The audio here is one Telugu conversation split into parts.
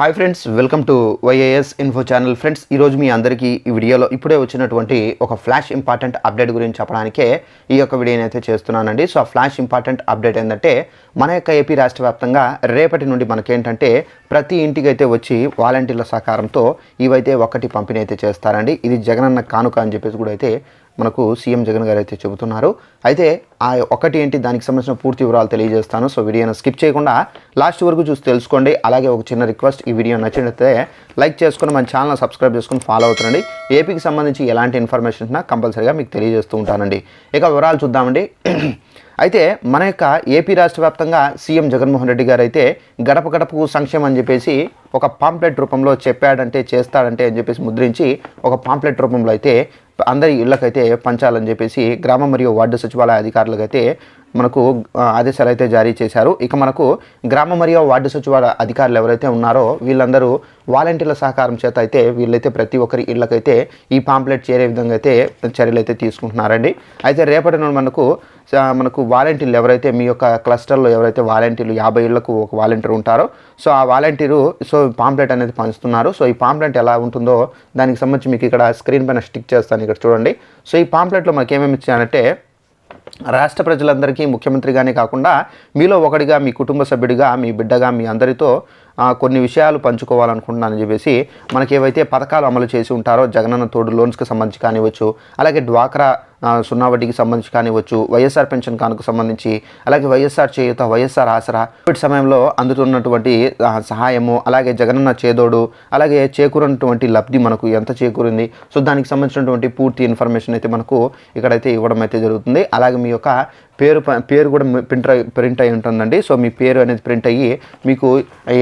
Hi friends welcome to YAS info channel friends ఈరోజు మీ అందరికీ ఈ వీడియోలో ఇప్పుడే వచ్చినటువంటి ఒక ఫ్లాష్ ఇంపార్టెంట్ అప్డేట్ గురించి చెప్పడానికే ఈ యొక్క వీడియోని అయితే చేస్తున్నానండి. సో ఆ ఫ్లాష్ ఇంపార్టెంట్ అప్డేట్ ఏంటంటే మన యొక్క ఏపీ రాష్ట్ర వ్యాప్తంగా రేపటి నుండి మనకేంటంటే ప్రతి ఇంటికి అయితే వచ్చి వాలంటీర్ల సహకారంతో ఇవైతే ఒకటి పంపిణీ అయితే చేస్తారండి. ఇది జగనన్న కానుక అని చెప్పేసి కూడా అయితే మనకు సీఎం జగన్ గారు అయితే చెబుతున్నారు. అయితే ఆ ఒకటి ఏంటి దానికి సంబంధించిన పూర్తి వివరాలు తెలియజేస్తాను. సో వీడియోను స్కిప్ చేయకుండా లాస్ట్ వరకు చూసి తెలుసుకోండి. అలాగే ఒక చిన్న రిక్వెస్ట్ ఈ వీడియో నచ్చినట్లయితే లైక్ చేసుకుని మన ఛానల్ సబ్స్క్రైబ్ చేసుకుని ఫాలో అవుతుండండి. ఏపీకి సంబంధించి ఎలాంటి ఇన్ఫర్మేషన్ ఉన్నా కంపల్సరీగా మీకు తెలియజేస్తూ ఉంటానండి. ఇక వివరాలు చూద్దామండి. అయితే మన యొక్క ఏపీ రాష్ట్ర వ్యాప్తంగా సీఎం జగన్మోహన్ రెడ్డి గారు అయితే గడప గడపకు సంక్షేమం అని చెప్పేసి ఒక పాంప్లెట్ రూపంలో చెప్పాడంటే చేస్తాడంటే అని చెప్పేసి ముద్రించి ఒక పాంప్లెట్ రూపంలో అయితే అందరి ఇళ్ళకైతే పంచాలని చెప్పేసి గ్రామ మరియు వార్డు సచివాలయ అధికారులకు అయితే మనకు ఆదేశాలు అయితే జారీ చేశారు. ఇక మనకు గ్రామ మరియు వార్డు సచివాలయ అధికారులు ఎవరైతే ఉన్నారో వీళ్ళందరూ వాలంటీర్ల సహకారం చేత అయితే వీళ్ళైతే ప్రతి ఒక్కరి ఇళ్ళకైతే ఈ పాంప్లెట్ చేరే విధంగా అయితే చర్యలు అయితే తీసుకుంటున్నారండి. అయితే రేపటి నుండి మనకు మనకు వాలంటీర్లు ఎవరైతే మీ యొక్క క్లస్టర్లో ఎవరైతే వాలంటీర్లు యాభై ఏళ్ళకు ఒక వాలంటీర్ ఉంటారో సో ఆ వాలంటీరు సో పాంప్లెట్ అనేది పంచుతున్నారు. సో ఈ పాంప్లెట్ ఎలా ఉంటుందో దానికి సంబంధించి మీకు ఇక్కడ స్క్రీన్ పైన స్టిక్ చేస్తాను ఇక్కడ చూడండి. సో ఈ పాంప్లెట్లో మనకి ఏమేమి ఇచ్చానంటే రాష్ట్ర ప్రజలందరికీ ముఖ్యమంత్రిగానే కాకుండా మీలో ఒకటిగా మీ కుటుంబ సభ్యుడిగా మీ బిడ్డగా మీ అందరితో కొన్ని విషయాలు పంచుకోవాలనుకుంటున్నానని చెప్పేసి మనకి ఏవైతే పథకాలు అమలు చేసి ఉంటారో జగనన్న తోడు లోన్స్కి సంబంధించి కానివ్వచ్చు అలాగే డ్వాక్రా సున్నా వడ్డీకి సంబంధించి కానివ్వచ్చు వైఎస్ఆర్ పెన్షన్ కానుకు సంబంధించి అలాగే YSR Cheyutha YSR Aasara covid సమయంలో అందుతున్నటువంటి సహాయము అలాగే జగనన్న చేదోడు అలాగే చేకూరినటువంటి లబ్ధి మనకు ఎంత చేకూరింది. సో దానికి సంబంధించినటువంటి పూర్తి ఇన్ఫర్మేషన్ అయితే మనకు ఇక్కడైతే ఇవ్వడం అయితే జరుగుతుంది. అలాగే మీ యొక్క పేరు పేరు కూడా ప్రింట్ ప్రింట్ అయి ఉంటుందండి. సో మీ పేరు అనేది ప్రింట్ అయ్యి మీకు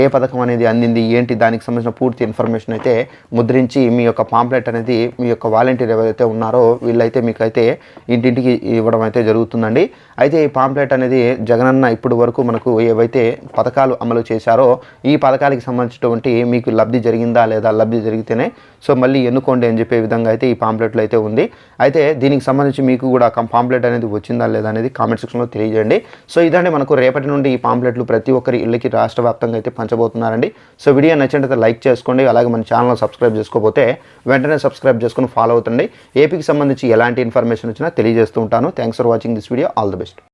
ఏ పథకం అనేది అందింది ఏంటి దానికి సంబంధించిన పూర్తి ఇన్ఫర్మేషన్ అయితే ముద్రించి మీ యొక్క పాంప్లెట్ అనేది మీ యొక్క వాలంటీర్ ఎవరైతే ఉన్నారో వీళ్ళైతే మీకు అయితే ఇంటింటికి ఇవ్వడం అయితే జరుగుతుందండి. అయితే ఈ పాంప్లెట్ అనేది జగనన్న ఇప్పటి వరకు మనకు ఏవైతే పథకాలు అమలు చేశారో ఈ పథకాలకి సంబంధించినటువంటి మీకు లబ్ధి జరిగిందా లేదా? లబ్ధి జరిగితేనే సో మళ్ళీ ఎన్నుకోండి అని చెప్పే విధంగా అయితే ఈ పాంప్లెట్లో అయితే ఉంది. అయితే దీనికి సంబంధించి మీకు కూడా పాంప్లెట్ అనేది వచ్చిందా లేదా అనేది కామెంట్ సెక్షన్లో తెలియజేయండి. సో ఇదండి మనకు రేపటి నుండి ఈ పాంప్లెట్లు ప్రతి ఒక్కరి ఇళ్ళకి రాష్ట్ర వ్యాప్తంగా అయితే పంచబోతున్నారండి. సో వీడియో నచ్చినట్లయితే లైక్ చేసుకోండి అలాగే మన ఛానల్ సబ్స్క్రైబ్ చేసుకోకపోతే వెంటనే సబ్స్క్రైబ్ చేసుకుని ఫాలో అవుతండి. ఏపీకి సంబంధించి ఎలాంటి ఇన్ఫర్మేషన్ వచ్చినా తెలియజేస్తూ ఉంటాను. Thanks for watching this video. All the best.